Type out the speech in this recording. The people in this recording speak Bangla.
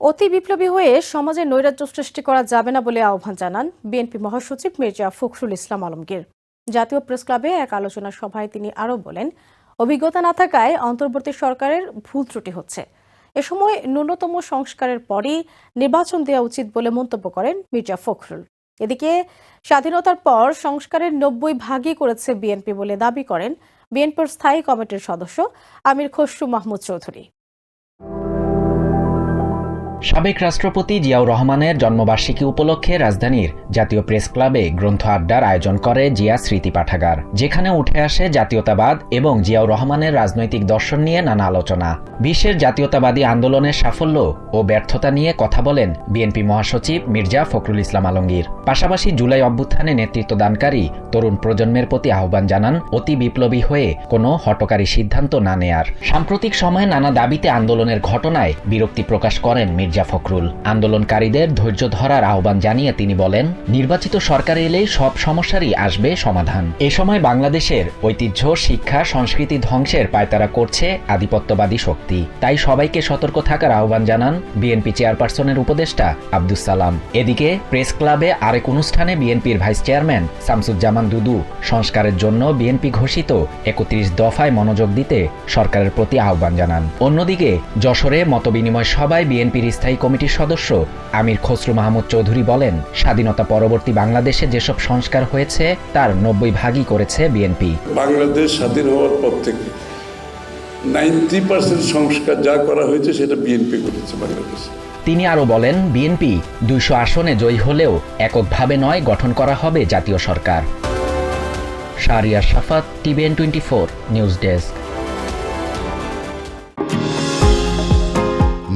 অতি বিপ্লবী হয়ে সমাজে নৈরাজ্য সৃষ্টি করা যাবে না বলে আহ্বান জানান বিএনপি মহাসচিব মির্জা ফখরুল ইসলাম আলমগীর। জাতীয় প্রেস ক্লাবে এক আলোচনা সভায় তিনি আরও বলেন, অভিজ্ঞতা না থাকায় অন্তর্বর্তী সরকারের ভুল ত্রুটি হচ্ছে। এ সময় ন্যূনতম সংস্কারের পরই নির্বাচন দেওয়া উচিত বলে মন্তব্য করেন মির্জা ফখরুল। এদিকে স্বাধীনতার পর সংস্কারের নব্বই ভাগই করেছে বিএনপি বলে দাবি করেন বিএনপির স্থায়ী কমিটির সদস্য আমির খসরু মাহমুদ চৌধুরী। সাবেক রাষ্ট্রপতি জিয়াউর রহমানের জন্মবার্ষিকী উপলক্ষে রাজধানীর জাতীয় প্রেস ক্লাবে গ্রন্থ আড্ডার আয়োজন করে জিয়া স্মৃতি পাঠাগার, যেখানে উঠে আসে জাতীয়তাবাদ এবং জিয়াউর রহমানের রাজনৈতিক দর্শন নিয়ে নানা আলোচনা। বিশ্বের জাতীয়তাবাদী আন্দোলনের সাফল্য ও ব্যর্থতা নিয়ে কথা বলেন বিএনপি মহাসচিব মির্জা ফখরুল ইসলাম আলমগীর। পাশাপাশি জুলাই অভ্যুত্থানে নেতৃত্ব দানকারী তরুণ প্রজন্মের প্রতি আহ্বান জানান অতি বিপ্লবী হয়ে কোনো হটকারী সিদ্ধান্ত না নেয়ার। সাম্প্রতিক সময়ে নানা দাবিতে আন্দোলনের ঘটনায় বিরক্তি প্রকাশ করেন মির্জা ফখরুল। আন্দোলনকারীদের ধৈর্য ধরার আহ্বান জানিয়ে তিনি বলেন, নির্বাচিত সরকার এলেই সব সমস্যারই আসবে সমাধান। এ সময় বাংলাদেশের ঐতিহ্য, শিক্ষা, সংস্কৃতি ধ্বংসের পায়তারা করছে আধিপত্যবাদী শক্তি। তাই সবাইকে সতর্ক থাকার আহ্বান জানান বিএনপি চেয়ারপারসনের উপদেষ্টা আব্দুস সালাম। এদিকে প্রেস ক্লাবে আরেক অনুষ্ঠানে বিএনপির ভাইস চেয়ারম্যান শামসুজ্জামান দুদু সংস্কারের জন্য বিএনপি ঘোষিত একত্রিশ দফায় মনোযোগ দিতে সরকারের প্রতি আহ্বান জানান। অন্যদিকে যশোরে মতবিনিময় সভায় বিএনপির স্থায়ী কমিটির সদস্য আমির খসরু মাহমুদ চৌধুরী বলেন স্বাধীনতা পরবর্তী বাংলাদেশে যেসব সংস্কার হয়েছে তার নব্বই ভাগই করেছে বিএনপি। বাংলাদেশ স্বাধীন হওয়ার পর থেকে নাইনটি পার্সেন্ট সংস্কার যা করা হয়েছে সেটা বিএনপি করেছে বাংলাদেশে। তিনি আরও বলেন বিএনপি দুইশো আসনে জয়ী হলেও এককভাবে নয় গঠন করা হবে জাতীয় সরকার। Shahriar Safat TVN twenty four news desk.